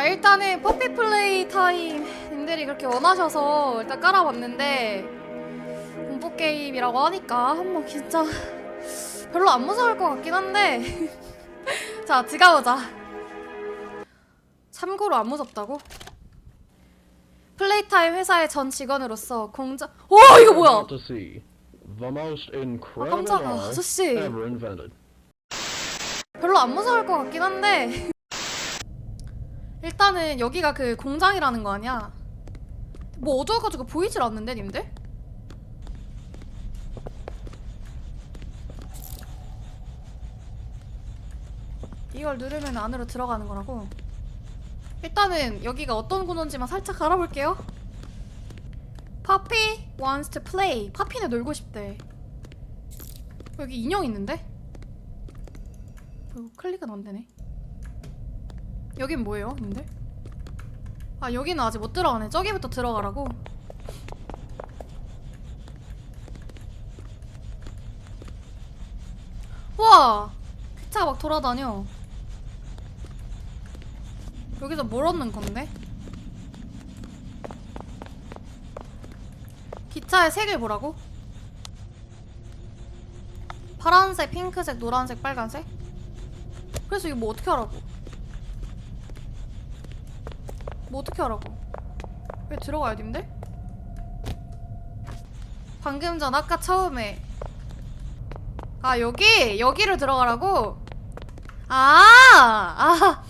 자 일단은 퍼피 플레이 타임 님들이 그렇게 원하셔서 일단 깔아봤는데 공포 게임이라고 하니까 한번 진짜 별로 안 무서울 것 같긴 한데. 자 들어가보자. 참고로 안 무섭다고? 플레이타임 회사의 전 직원으로서 공자 와 이거 뭐야? Incredible 깜짝아, 아저씨. 별로 안 무서울 것 같긴 한데 일단은 여기가 그 공장이라는 거 아니야 뭐 어두워가지고 보이질 않는데 님들? 이걸 누르면 안으로 들어가는 거라고 일단은 여기가 어떤 군원지만 살짝 알아볼게요 파피 wants to play 파피는 놀고 싶대 여기 인형 있는데? 어, 클릭은 안 되네. 여긴 뭐예요, 님들? 아, 여기는 아직 못 들어가네. 저기부터 들어가라고. 와! 기차가 막 돌아다녀. 여기서 뭘 얻는 건데? 기차의 색을 보라고? 파란색, 핑크색, 노란색, 빨간색? 그래서 이거 뭐 어떻게 하라고? 뭐 어떻게 하라고? 왜 들어가야 님들? 방금 전 아까 처음에 아 여기 여기로 들어가라고? 아! 아!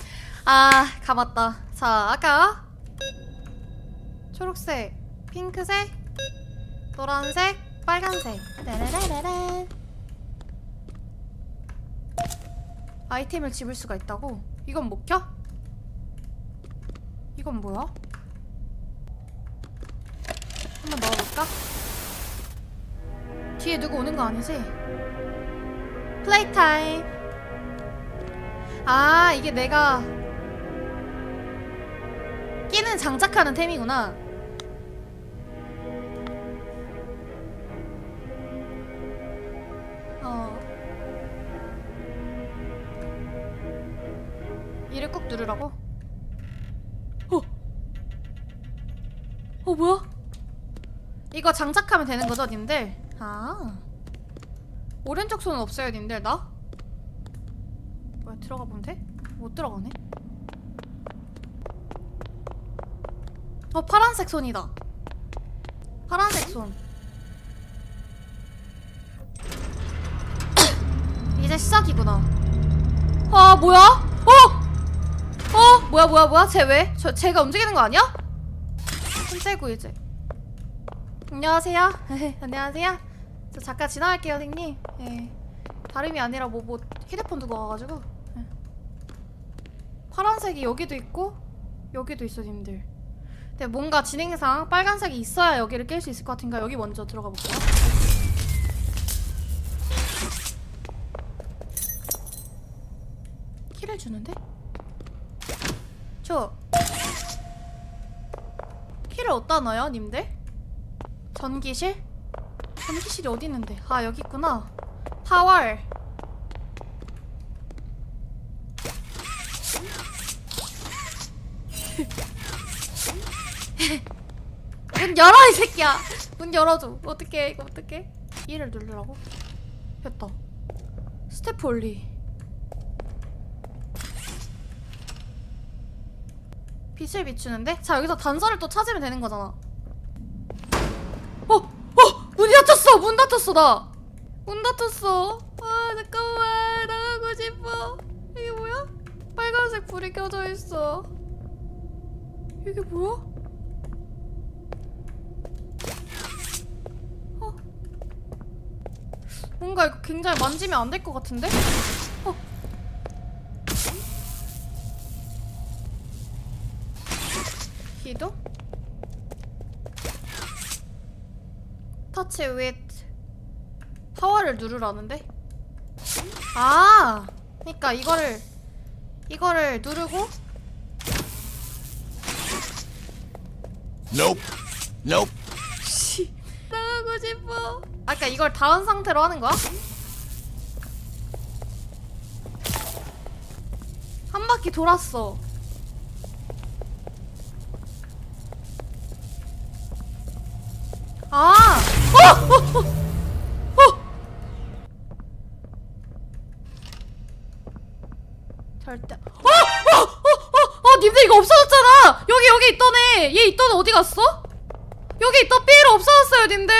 아 감았다 자 아까 초록색 핑크색 노란색 빨간색 따라라라란 아이템을 집을 수가 있다고? 이건 못 켜? 이건 뭐야? 한번 넣어볼까? 뒤에 누구 오는 거 아니지? 플레이 타임 아 이게 내가 끼는 장착하는 템이구나 어 이를 꾹 누르라고? 어? 어 뭐야? 이거 장착하면 되는 거죠, 님들? 아 오른쪽 손은 없어요, 님들 나? 뭐야 들어가 보면 돼? 못 들어가네. 어 파란색 손이다. 파란색 손. 이제 시작이구나. 아 뭐야? 어? 어? 뭐야 뭐야 뭐야? 쟤 왜? 저 쟤가 움직이는 거 아니야? 손 떼고 이제. 안녕하세요. 안녕하세요. 저 잠깐 지나갈게요, 선생님. 예. 다름이 아니라 뭐뭐 휴대폰 두고 와가지고. 예. 파란색이 여기도 있고 여기도 있어, 님들. 근데 뭔가 진행상 빨간색이 있어야 여기를 깰 수 있을 것 같으니까 여기 먼저 들어가 볼게요. 키를 주는데? 저 키를 어디다 넣어요, 님들? 전기실? 전기실이 어디 있는데? 아 여기 있구나. 파워. 문 열어 이 새끼야. 문 열어줘. 어떻게 이거 어떻게? 1을 누르라고? 됐다. 스태프 올리. 빛을 비추는데? 자 여기서 단서를 또 찾으면 되는 거잖아. 어! 어! 문이 닫혔어! 문 닫혔어 나! 문 닫혔어. 아 잠깐만 나가고 싶어. 이게 뭐야? 빨간색 불이 켜져 있어. 이게 뭐야? 어? 뭔가 이거 굉장히 만지면 안 될 것 같은데? 터치 with 파워를 누르라는데? 아, 그러니까 이거를 이거를 누르고 Nope. Nope. 씨 나가고 싶어. 아까 이걸 닿은 상태로 하는 거야? 한 바퀴 돌았어. 아! 어! 절대. 어! 어! 어! 어! 어! 님들 이거 없어졌잖아! 여기 여기 있던 애! 얘 있던 애 어디 갔어? 여기 있던 삐에로 없어졌어요, 님들!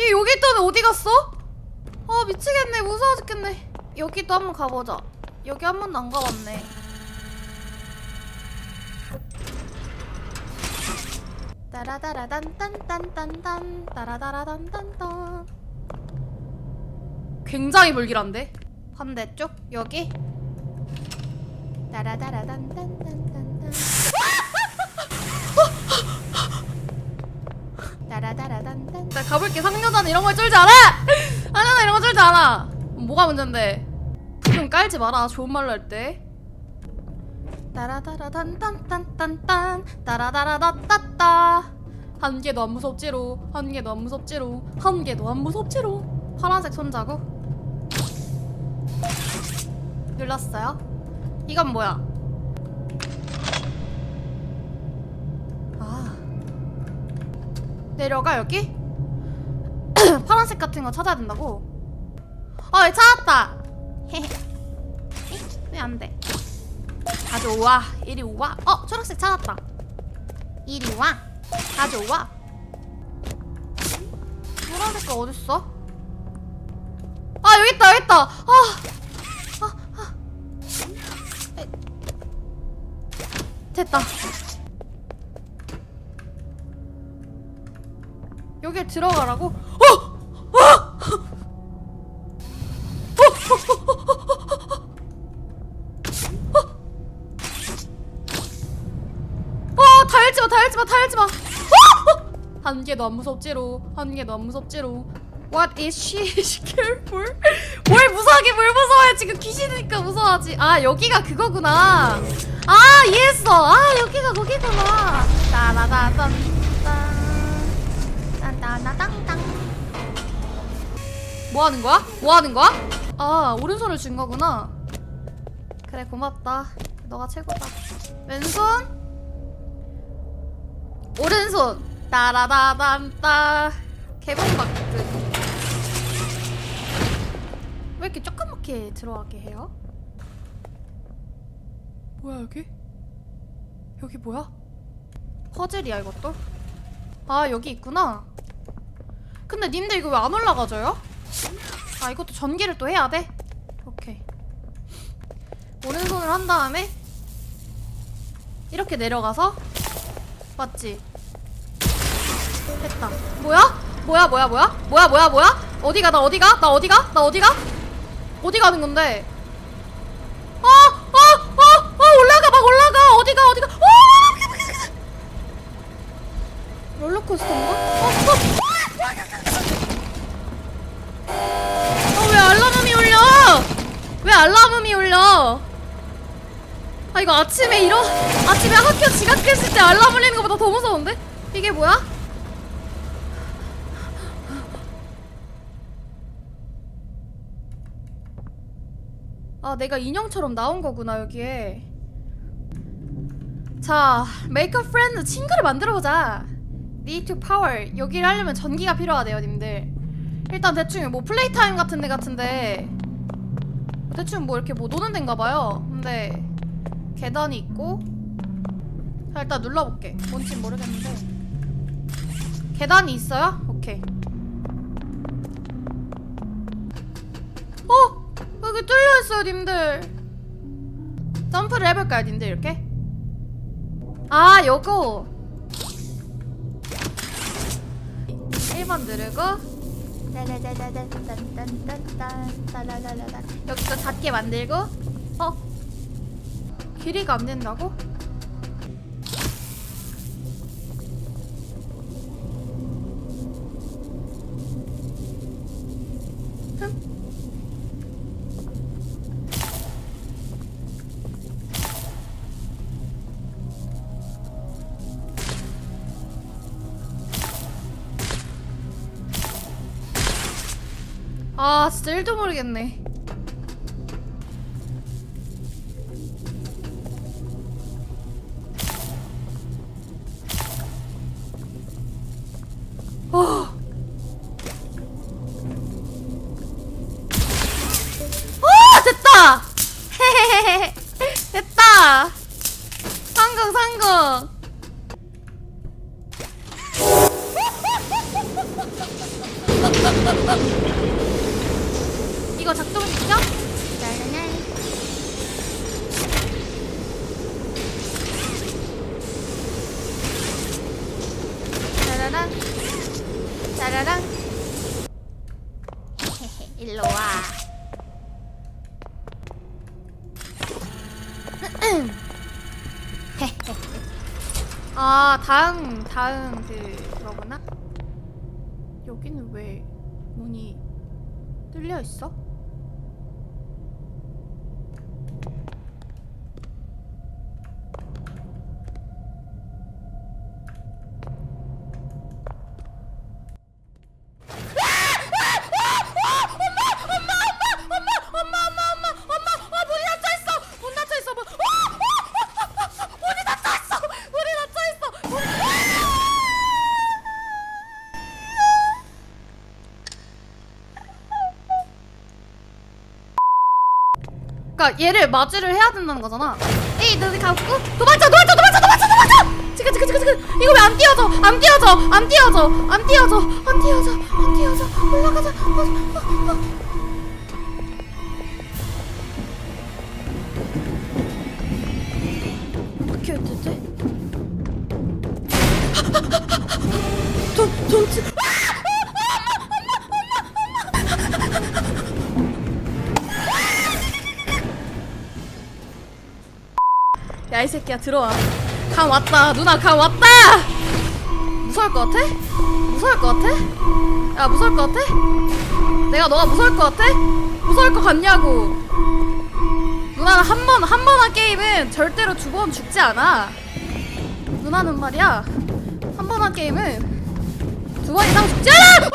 얘 여기 있던 애 어디 갔어? 아 미치겠네 무서워 죽겠네 여기도 한번 가보자 여기 한 번도 안 가봤네 따라다라단딴딴딴딴 따라다라단딴딴. 굉장히 불길한데? 반대쪽? 여기? 따라다라단딴딴딴딴. 따라다라단딴. 나 가볼게. 상여자는 이런 걸 쫄지 않아! 상여자 이런 거 쫄지 않아! 뭐가 문제인데? 좀 깔지 마라. 좋은 말로 할때. 따라다라단딴딴딴딴. 따라다라다따따 한 개도 안 무섭지로 한 개도 안 무섭지로 한 개도 안 무섭지로. 파란색 손자국. 눌렀어요? 이건 뭐야? 아. 내려가 여기? 파란색 같은 거 찾아야 된다고? 어 찾았다! 왜 안돼? 가져와 이리 와어 초록색 찾았다. 이리 와 가져와 노란색 거 어딨어? 아 여기 있다 여기 있다 아, 아, 아. 에. 됐다 여기 들어가라고? 어! 열지 마, 다 열지 마. 어! 어! 한 개도 안 무섭지로, 한 개도 안 무섭지로. What is she? scared for? 뭘 무서워하게 뭘 무서워해? 지금 귀신이니까 무서워하지. 아, 여기가 그거구나. 아, 이해했어. 아, 여기가 거기구나. 따라다단, 딴, 딴따나땅땅. 뭐 하는 거야? 뭐 하는 거야? 아, 오른손을 준 거구나. 그래, 고맙다. 너가 최고다. 왼손? 오른손 따라다단따 개봉박들 왜 이렇게 조그맣게 들어가게 해요? 뭐야 여기? 여기 뭐야? 퍼즐이야 이것도? 아 여기 있구나 근데 님들 이거 왜 안 올라가져요? 아 이것도 전기를 또 해야 돼? 오케이 오른손을 한 다음에 이렇게 내려가서 맞지? 됐다. 뭐야? 뭐야 뭐야 뭐야? 뭐야 뭐야 뭐야? 어디가 나 어디가? 나 어디가? 나 어디가? 어디 가는 건데? 아! 아! 아! 아! 올라가 막 올라가! 어디가 어디가? 어! 롤러코스터인가? 어! 어! 아, 왜 알람음이 울려? 왜 알람음이 울려? 아 이거 아침에 이러 아침에 학교 지각했을 때 알람 울리는 것보다 더 무서운데? 이게 뭐야? 아 내가 인형처럼 나온 거구나 여기에. 자 a friend 친구를 만들어보자. Need to power. 여기를 하려면 전기가 필요하대요 님들. 일단 대충 뭐 플레이 타임 같은 데 같은데. 대충 뭐 이렇게 뭐 노는 데인가 봐요. 근데 계단이 있고 자 일단 눌러볼게 뭔지 모르겠는데 계단이 있어요? 오케이 어! 여기 뚫려있어요 님들 점프를 해볼까요 님들 이렇게? 아 요거 1번 누르고 여기서 닫게 만들고 어? 길이가 안 된다고? 아 진짜 1도 모르겠네 작동시켜? 짜라란. 짜라란. 짜라란. 일로 와. 아 다음 다음 그 그거구나. 여기는 왜 문이 뚫려 있어? 그러니까 얘를 맞이를 해야 된다는 거잖아. 에이, 너네 가고 도망쳐, 도망쳐, 도망쳐, 도망쳐, 도망쳐. 지금, 지금, 지금, 지금. 이거 왜안 띄어져? 안 띄어져, 안 띄어져, 안 띄어져, 안 띄어져, 안 띄어져. 올라가자. 어, 어, 어. 어떻게 되지? 돈, 돈, 야 이 새끼야 들어와 감 왔다 누나 감 왔다 무서울 것 같아? 무서울 것 같아? 야 무서울 것 같아? 내가 너가 무서울 것 같아? 무서울 것 같냐고 누나는 한 번 한 번 한 게임은 절대로 두 번 죽지 않아 누나는 말이야 한 번 한 게임은 두 번 이상 죽지 않아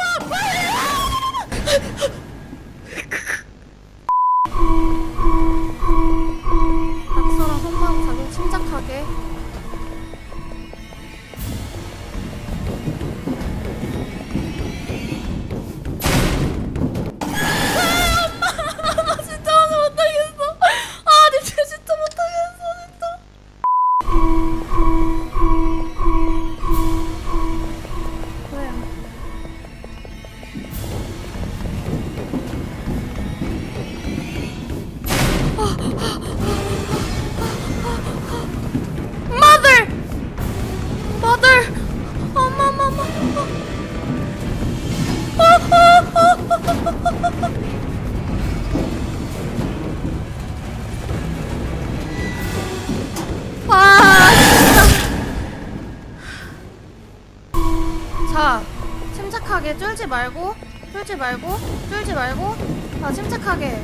침착하게 쫄지 말고, 쫄지 말고, 쫄지 말고, 자, 침착하게.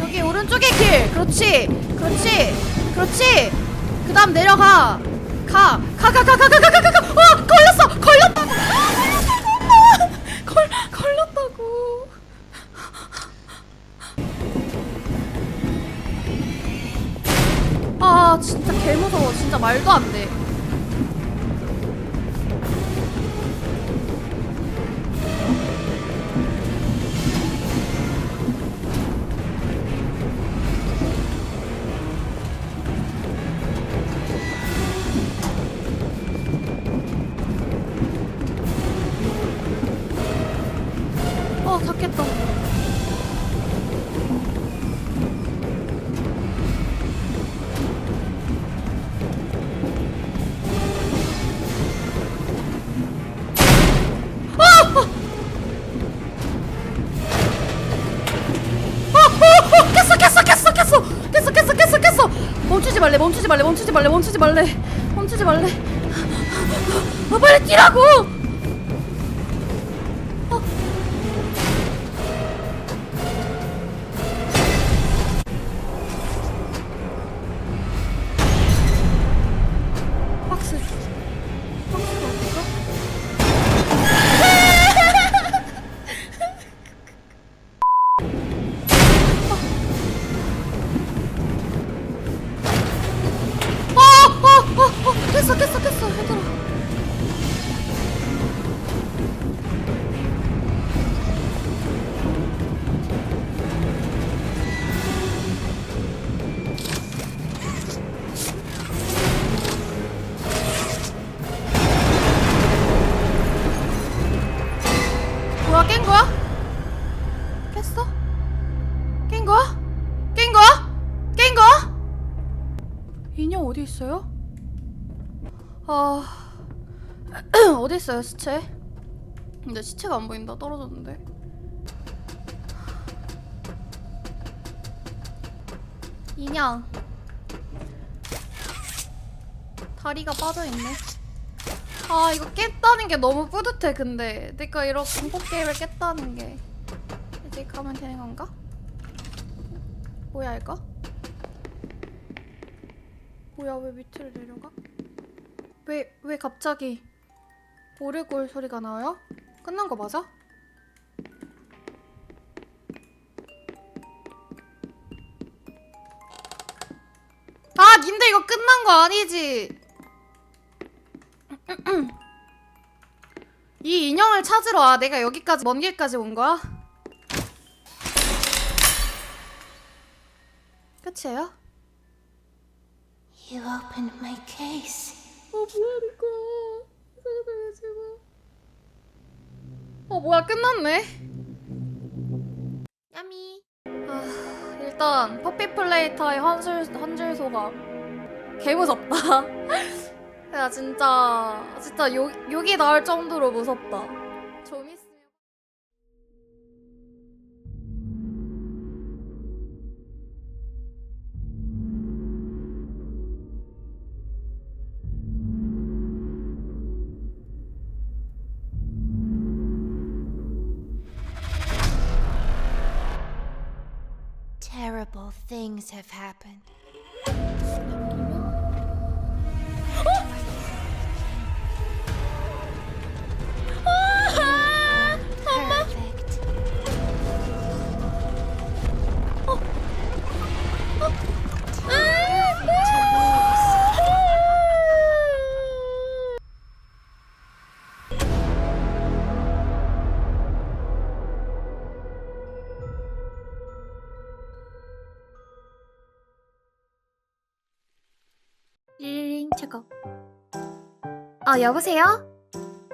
여기 오른쪽에 길. 그렇지. 그렇지. 그렇지. 그 다음 내려가. 가. 가 가 가 가 가 가 가 가. 어, 걸렸어. 걸렸다고. 걸 걸렸다고. 아, 진짜 개 무서워. 진짜 말도 안 돼. 멈추지 말래 멈추지 말래 멈추지 말래 멈추지 말래. 멈추지 말래 아 빨리 뛰라고 있어요? 아 어디 있어요 시체? 근데 시체가 안 보인다 떨어졌는데. 인양 다리가 빠져있네 아 이거 깼다는 게 너무 뿌듯해 근데 내가 이런 공포 게임을 깼다는 게 이제 가면 되는 건가? 뭐야 이거? 뭐야 왜 밑으로 내려가? 왜 왜 갑자기 오르골 소리가 나요? 끝난 거 맞아? 아 님들 이거 끝난 거 아니지? 이 인형을 찾으러 와 내가 여기까지 먼 길까지 온 거야? 끝이에요? You opened my case. 어 뭐야 이거? 세상에 제발. 어 뭐야 끝났네? 야미. 아 일단 퍼피 플레이터의 한줄 한줄 소감. 개 무섭다. 야 진짜 진짜 욕 욕이 나올 정도로 무섭다 things have happened. 아 여보세요?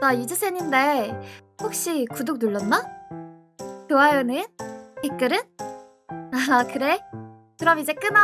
나 유주센인데 혹시 구독 눌렀나? 좋아요는? 댓글은? 아 그래? 그럼 이제 끊어.